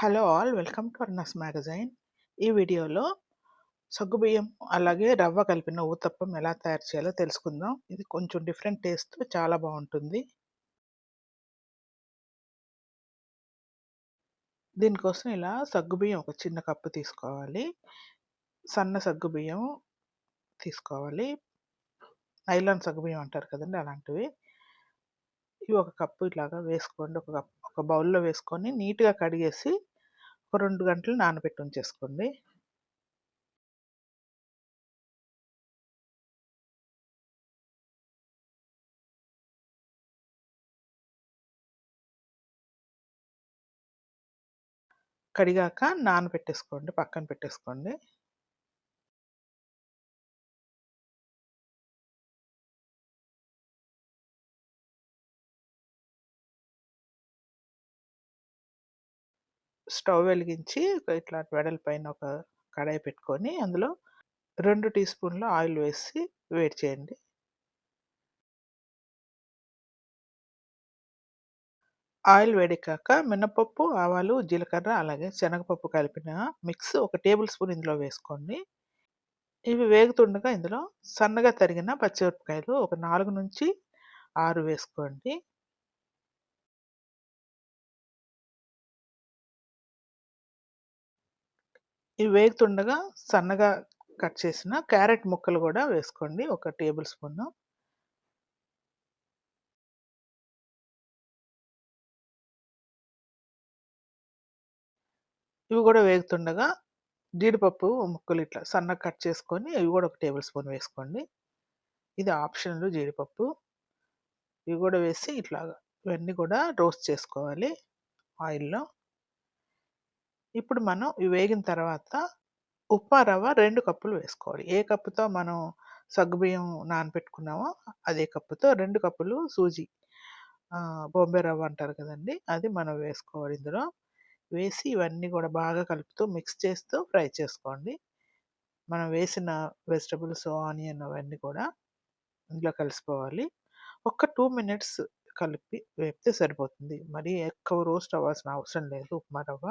Hello all welcome to Aruna's magazine. ఈ వీడియోలో సగ్గుబియ్యం అలాగే రవ్వ కలిపిన ఊతప్పం ఎలా తయారు చేయాలో తెలుసుకుందాం. ఇది కొంచెం డిఫరెంట్ టేస్ట్ చాలా బాగుంటుంది. దీనికోసం ఇలా సగ్గుబియ్యం ఒక చిన్న కప్పు తీసుకోవాలి. సన్న సగ్గుబియ్యం తీసుకోవాలి. ఐలాన్ సగ్గుబియ్యం అంటారు కదండి అలాంటివి. ఇవి ఒక కప్పు ఇలాగా వేసుకోండి. ఒక కప్పు ఒక బౌల్లో వేసుకొని నీట్గా కడిగేసి ఒక రెండు గంటలు నానబెట్టి ఉంచేసుకోండి. కడిగాక నానబెట్టేసుకోండి పక్కన పెట్టేసుకోండి. స్టవ్ వెలిగించి ఇట్లాంటి వెడల పైన ఒక కడాయి పెట్టుకొని అందులో రెండు టీ స్పూన్లు ఆయిల్ వేసి వేడి చేయండి. ఆయిల్ వేడికాక మినపప్పు ఆవాలు జీలకర్ర అలాగే శనగపప్పు కలిపిన మిక్స్ ఒక టేబుల్ స్పూన్ ఇందులో వేసుకోండి. ఇవి వేగుతుండగా ఇందులో సన్నగా తరిగిన పచ్చిమిరపకాయలు ఒక నాలుగు నుంచి ఆరు వేసుకోండి. ఇవి వేగుతుండగా సన్నగా కట్ చేసిన క్యారెట్ ముక్కలు కూడా వేసుకోండి. ఒక టేబుల్ స్పూన్. ఇవి కూడా వేగుతుండగా జీడిపప్పు ముక్కలు ఇట్లా సన్నగా కట్ చేసుకొని ఇవి కూడా ఒక టేబుల్ స్పూన్ వేసుకోండి. ఇది ఆప్షనల్ జీడిపప్పు. ఇవి కూడా వేసి ఇట్లాగా ఇవన్నీ కూడా రోస్ట్ చేసుకోవాలి ఆయిల్లో. ఇప్పుడు మనం ఇవి వేగిన తర్వాత ఉప్మా రవ్వ రెండు కప్పులు వేసుకోవాలి. ఏ కప్పుతో మనం సగ్గుబియ్యం నానబెట్టుకున్నామో అదే కప్పుతో రెండు కప్పులు సూజీ బొంబే రవ్వ అంటారు కదండి అది మనం వేసుకోవాలి ఇందులో. వేసి ఇవన్నీ కూడా బాగా కలుపుతూ మిక్స్ చేస్తూ ఫ్రై చేసుకోండి. మనం వేసిన వెజిటబుల్స్ ఆనియన్ అవన్నీ కూడా ఇందులో కలిసిపోవాలి. ఒక్క టూ మినిట్స్ కలిపి వేపితే సరిపోతుంది. మరి ఎక్కువ రోస్ట్ అవ్వాల్సిన అవసరం లేదు ఉప్మా రవ్వ.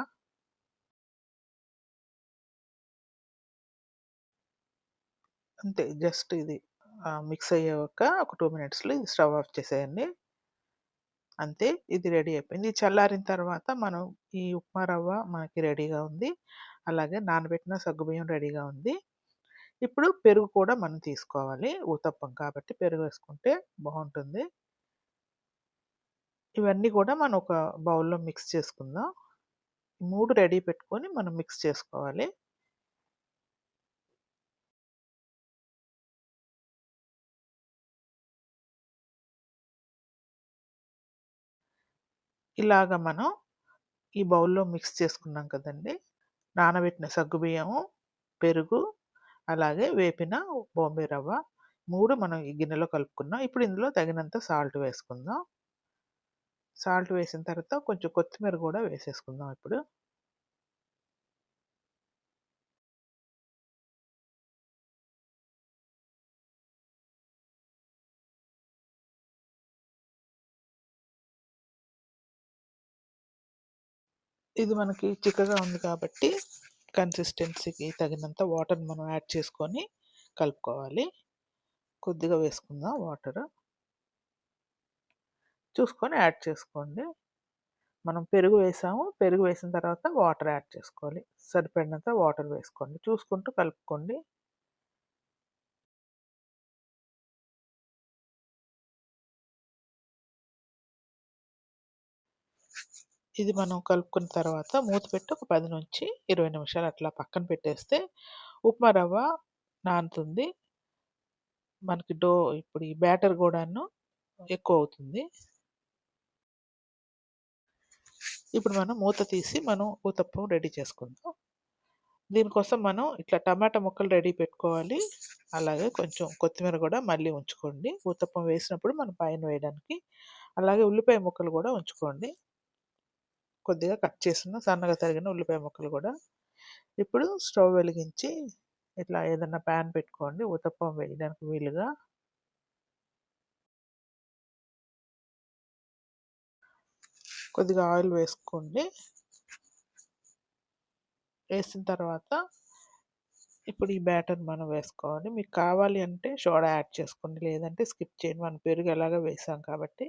అంతే జస్ట్ ఇది. మిక్స్ అయ్యాక ఒక టూ మినిట్స్లో ఇది స్టవ్ ఆఫ్ చేసేయండి. అంతే ఇది రెడీ అయిపోయింది. చల్లారిన తర్వాత మనం ఈ ఉప్మా రవ్వ మనకి రెడీగా ఉంది. అలాగే నానబెట్టిన సగ్గుబియ్యం రెడీగా ఉంది. ఇప్పుడు పెరుగు కూడా మనం తీసుకోవాలి. ఊతప్పం కాబట్టి పెరుగు వేసుకుంటే బాగుంటుంది. ఇవన్నీ కూడా మనం ఒక బౌల్లో మిక్స్ చేసుకుందాం. మూడు రెడీ పెట్టుకొని మనం మిక్స్ చేసుకోవాలి. ఇలాగ మనం ఈ బౌల్లో మిక్స్ చేసుకున్నాం కదండి. నానబెట్టిన సగ్గుబియ్యము పెరుగు అలాగే వేపిన బొంబే రవ్వ మూడు మనం ఈ గిన్నెలో కలుపుకున్నాం. ఇప్పుడు ఇందులో తగినంత సాల్ట్ వేసుకుందాం. సాల్ట్ వేసిన తర్వాత కొంచెం కొత్తిమీర కూడా వేసేసుకుందాం ఇప్పుడు. ఇది మనకి చిక్కగా ఉంది కాబట్టి కన్సిస్టెన్సీకి తగినంత వాటర్ మనం యాడ్ చేసుకొని కలుపుకోవాలి. కొద్దిగా వేసుకుందాం వాటర్ చూసుకొని యాడ్ చేసుకోండి. మనం పెరుగు వేసాము. పెరుగు వేసిన తర్వాత వాటర్ యాడ్ చేసుకోవాలి. సరిపడినంత వాటర్ వేసుకోండి. చూసుకుంటూ కలుపుకోండి. ఇది మనం కలుపుకున్న తర్వాత మూత పెట్టి ఒక పది నుంచి ఇరవై నిమిషాలు అట్లా పక్కన పెట్టేస్తే ఉప్మా రవ్వ నానుతుంది. మనకి డో ఇప్పుడు ఈ బ్యాటర్ కూడాను ఎక్కువ అవుతుంది. ఇప్పుడు మనం మూత తీసి మనం ఊతప్పం రెడీ చేసుకుందాం. దీనికోసం మనం ఇట్లా టమాటా ముక్కలు రెడీ పెట్టుకోవాలి. అలాగే కొంచెం కొత్తిమీర కూడా మళ్ళీ ఉంచుకోండి. ఊతప్పం వేసినప్పుడు మనం పైన వేయడానికి అలాగే ఉల్లిపాయ ముక్కలు కూడా ఉంచుకోండి. కొద్దిగా కట్ చేసిన సన్నగా తరిగిన ఉల్లిపాయ ముక్కలు కూడా. ఇప్పుడు స్టవ్ వెలిగించి ఇట్లా ఏదన్నా ప్యాన్ పెట్టుకోండి ఉతప్పం వేయడానికి వీలుగా. కొద్దిగా ఆయిల్ వేసుకోండి. వేసిన తర్వాత ఇప్పుడు ఈ బ్యాటర్ మనం వేసుకోవాలి. మీకు కావాలి అంటే సోడా యాడ్ చేసుకోండి లేదంటే స్కిప్ చేయండి. మన పెరుగు ఎలాగో వేసాం కాబట్టి.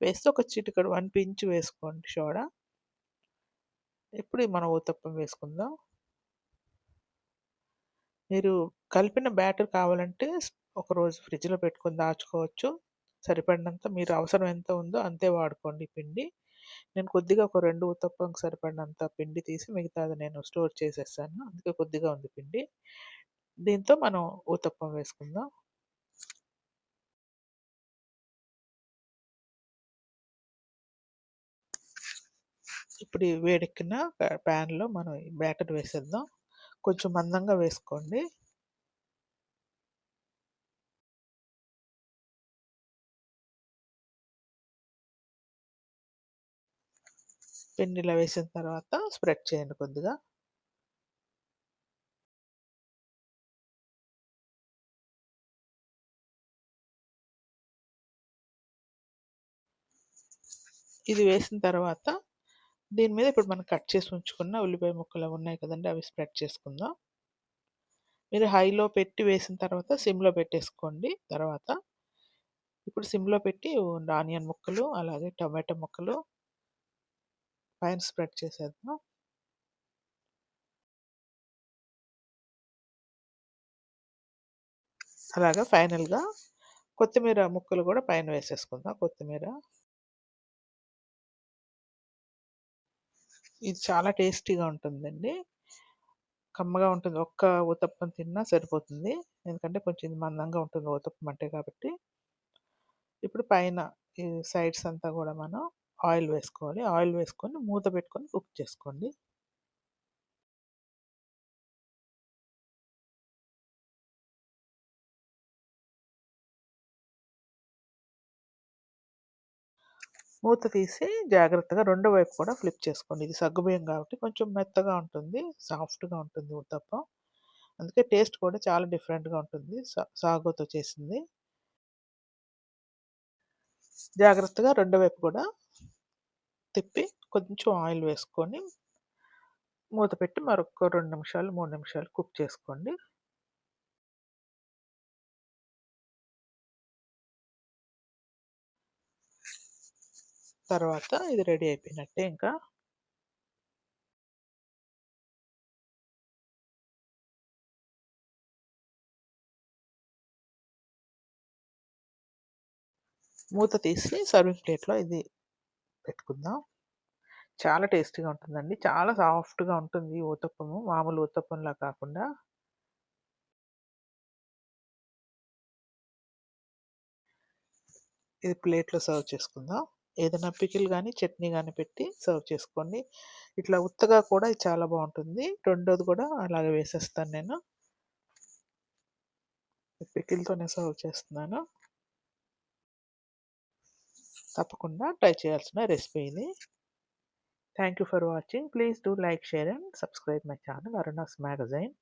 వేస్తే ఒక చిటికడు వన్ పించ్ వేసుకోండి సోడా. ఇప్పుడు మనం ఊతప్పం వేసుకుందాం? మీరు కలిపిన బ్యాటర్ కావాలంటే ఒకరోజు ఫ్రిడ్జ్లో పెట్టుకొని దాచుకోవచ్చు. సరిపడినంత మీరు అవసరం ఎంత ఉందో అంతే వాడుకోండి పిండి. నేను కొద్దిగా ఒక రెండు ఉత్తప్పంకి సరిపడినంత పిండి తీసి మిగతాది నేను స్టోర్ చేసేసాను అందుకే కొద్దిగా ఉంది పిండి. దీంతో మనం ఊతప్పం వేసుకుందాం. ఇప్పుడు వేడెక్కిన ప్యాన్లో మనం బ్యాటర్ వేసేద్దాం. కొంచెం మందంగా వేసుకోండి. పిండిలో వేసిన తర్వాత స్ప్రెడ్ చేయండి కొద్దిగా. ఇది వేసిన తర్వాత దీని మీద ఇప్పుడు మనం కట్ చేసి ఉంచుకున్న ఉల్లిపాయ ముక్కలు ఉన్నాయి కదండి అవి స్ప్రెడ్ చేసుకుందాం. మీరు హైలో పెట్టి వేసిన తర్వాత సిమ్లో పెట్టేసుకోండి. తర్వాత ఇప్పుడు సిమ్లో పెట్టి ఆనియన్ ముక్కలు అలాగే టమాటో ముక్కలు పైన స్ప్రెడ్ చేసేద్దాం. అలాగా ఫైనల్గా కొత్తిమీర ముక్కలు కూడా పైన వేసేసుకుందాం. కొత్తిమీర ఇది చాలా టేస్టీగా ఉంటుందండి. కమ్మగా ఉంటుంది. ఒక్క ఊతప్పం తిన్నా సరిపోతుంది. ఎందుకంటే కొంచెం ఇది మందంగా ఉంటుంది ఊతప్పం అంటే కాబట్టి. ఇప్పుడు పైన ఈ సైడ్స్ అంతా కూడా మనం ఆయిల్ వేసుకోవాలి. ఆయిల్ వేసుకొని మూత పెట్టుకొని కుక్ చేసుకోండి. మూత తీసి జాగ్రత్తగా రెండో వైపు కూడా ఫ్లిప్ చేసుకోండి. ఇది సగ్గుబియ్యం కాబట్టి కొంచెం మెత్తగా ఉంటుంది సాఫ్ట్గా ఉంటుంది ఉత్తప్పం. అందుకే టేస్ట్ కూడా చాలా డిఫరెంట్గా ఉంటుంది. సాగుతో చేసింది. జాగ్రత్తగా రెండో వైపు కూడా తిప్పి కొంచెం ఆయిల్ వేసుకొని మూత పెట్టి మరొక రెండు నిమిషాలు మూడు నిమిషాలు కుక్ చేసుకోండి. తర్వాత ఇది రెడీ అయిపోయినట్టే ఇంకా. మూత తీసి సర్వింగ్ ప్లేట్లో ఇది పెట్టుకుందాం. చాలా టేస్టీగా ఉంటుందండి. చాలా సాఫ్ట్గా ఉంటుంది ఊతప్పము మామూలు ఊతప్పంలా కాకుండా. ఇది ప్లేట్లో సర్వ్ చేసుకుందాం. ఏదైనా పికిల్ కానీ చట్నీ కానీ పెట్టి సర్వ్ చేసుకోండి. ఇట్లా ఉత్తగా కూడా ఇది చాలా బాగుంటుంది. రెండోది కూడా అలాగే వేసేస్తాను నేను. పికిల్తోనే సర్వ్ చేస్తున్నాను. తప్పకుండా ట్రై చేయాల్సిన రెసిపీ ఇది. Thank you for watching. Please do like share and subscribe my channel Aruna's magazine.